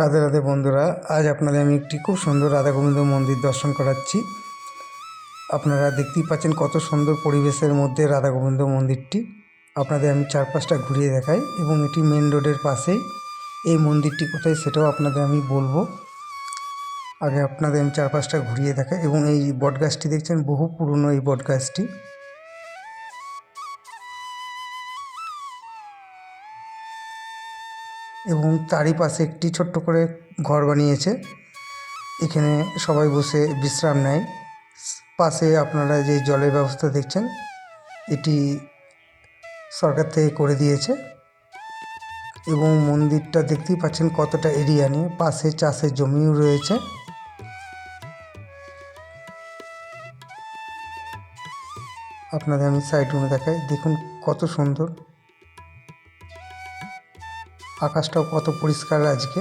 রাধে রাধে বন্ধুরা, আজ আপনাদের আমি একটি খুব সুন্দর রাধা গোবিন্দ মন্দির দর্শন করাচ্ছি। আপনারা দেখতেই পাচ্ছেন কত সুন্দর পরিবেশের মধ্যে রাধা গোবিন্দ মন্দিরটি। আপনাদের আমি চারপাশটা ঘুরিয়ে দেখাই এবং এটি মেন রোডের পাশেই। এই মন্দিরটি কোথায় সেটাও আপনাদের আমি বলব। আগে আপনাদের আমি চারপাশটা ঘুরিয়ে দেখাই এবং এই বটগাছটি দেখছেন, বহু পুরনো এই বটগাছটি। এবং তারই পাশে একটি ছোট্ট করে ঘর বানিয়েছে। এখানে সবাই বসে বিশ্রাম নেয়। পাশে আপনারা যে জলের ব্যবস্থা দেখছেন, এটি সরকার থেকে করে দিয়েছে এবং মন্দিরটা দেখতেই পাচ্ছেন কতটা এরিয়া নিয়ে। পাশে চাষের জমিও রয়েছে। আপনাদের আমি সাইডগুলো দেখাই। দেখুন কত সুন্দর। আকাশটাও কত পরিষ্কার আজকে।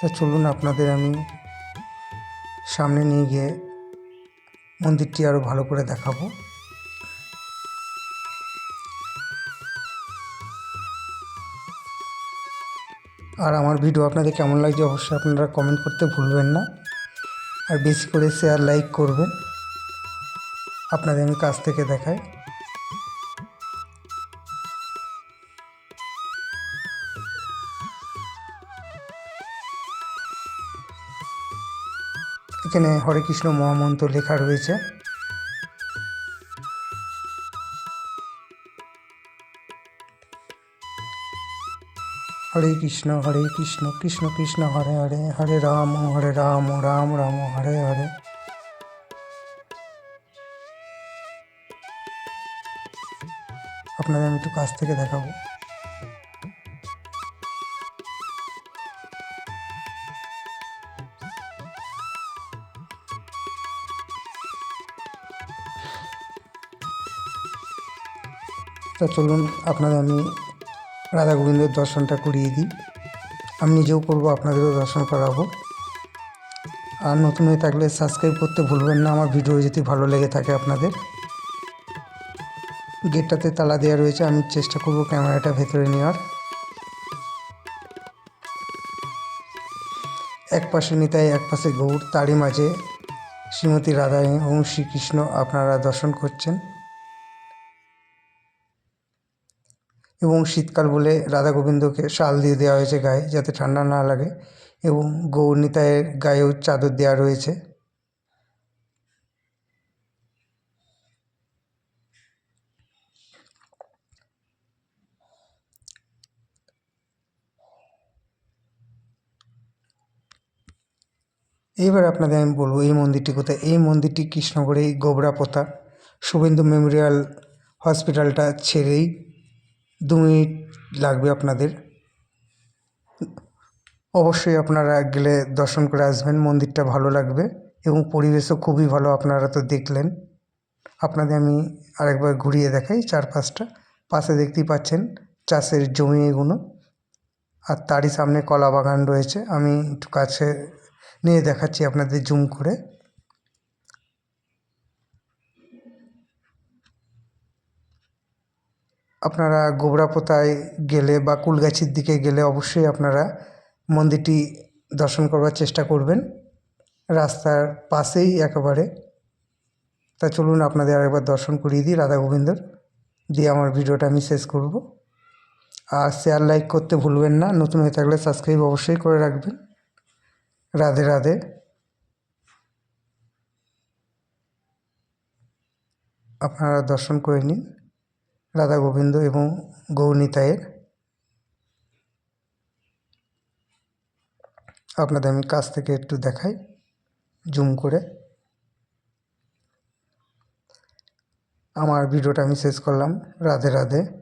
তা চলুন আপনাদের আমি সামনে নিয়ে গিয়ে মন্দিরটি আরও ভালো করে দেখাবো। আর আমার ভিডিও আপনাদের কেমন লাগছে অবশ্যই আপনারা কমেন্ট করতে ভুলবেন না। আর বেশি করে শেয়ার লাইক করবেন। আপনাদের আমি কাছ থেকে দেখাই। এখানে হরে কৃষ্ণ মহামন্ত্র লেখা রয়েছে। হরে কৃষ্ণ হরে কৃষ্ণ কৃষ্ণ কৃষ্ণ, হরে হরে হরে রাম হরে রাম রাম রাম, হরে হরে। আপনাদের আমি একটু কাছ থেকে দেখাবো। তা চলুন, আপনাদের আমি রাধা গোবিন্দের দর্শনটা করিয়ে দিই। আমি নিজেও করব, আপনাদেরও দর্শন করাবো। আর নতুন হয়ে থাকলে সাবস্ক্রাইব করতে ভুলবেন না, আমার ভিডিও যদি ভালো লেগে থাকে আপনাদের। গেটটাতে তালা দেওয়া রয়েছে, আমি চেষ্টা করব ক্যামেরাটা ভেতরে নেওয়ার। এক পাশে নিতাই, এক পাশে গৌর তারই মাঝে শ্রীমতী রাধা এবং শ্রীকৃষ্ণ, আপনারা দর্শন করছেন। এবং শীতকাল বলে রাধা গোবিন্দকে শাল দিয়ে দেওয়া হয়েছে গায়ে যাতে ঠান্ডা না লাগে এবং গৌরনিতায়ের গায়েও চাদর দেওয়া রয়েছে। এইবার আপনাদের আমি বলব, এই মন্দিরটি কোথায়? এই মন্দিরটি কৃষ্ণগড়েই গোবরাপোতা শুভেন্দু মেমোরিয়াল হসপিটালটা ছেড়েই দু মিনিট লাগবে আপনাদের। অবশ্যই আপনারা গেলে দর্শন করে আসবেন, মন্দিরটা ভালো লাগবে এবং পরিবেশও খুবই ভালো আপনারা তো দেখলেন। আপনাদের আমি আরেকবার ঘুরিয়ে দেখাই চারপাশটা। পাশে দেখতেই পাচ্ছেন চাষের জমি এগুলো আর তারই সামনে কলা বাগান রয়েছে। আমি একটু কাছে নিয়ে দেখাচ্ছি আপনাদের জুম করে। আপনারা গোবরাপোতায় গেলে বা কুলগাছির দিকে গেলে অবশ্যই আপনারা মন্দিরটি দর্শন করবার চেষ্টা করবেন। রাস্তার পাশেই একেবারে। তা চলুন আপনাদের আরেকবার দর্শন করিয়ে দিই, রাধা গোবিন্দর। দিয়ে আমার ভিডিওটা আমি শেষ করব। আর শেয়ার লাইক করতে ভুলবেন না। নতুন হয়ে থাকলে সাবস্ক্রাইব অবশ্যই করে রাখবেন। রাধে রাধে। আপনারা দর্শন করে নিন। রাধা গোবিন্দ এবং গৌনিতায়ের আপনাদের আমি কাছ থেকে একটু দেখাই, জুম করে। আমার ভিডিওটা আমি শেষ করলাম। রাধে রাধে।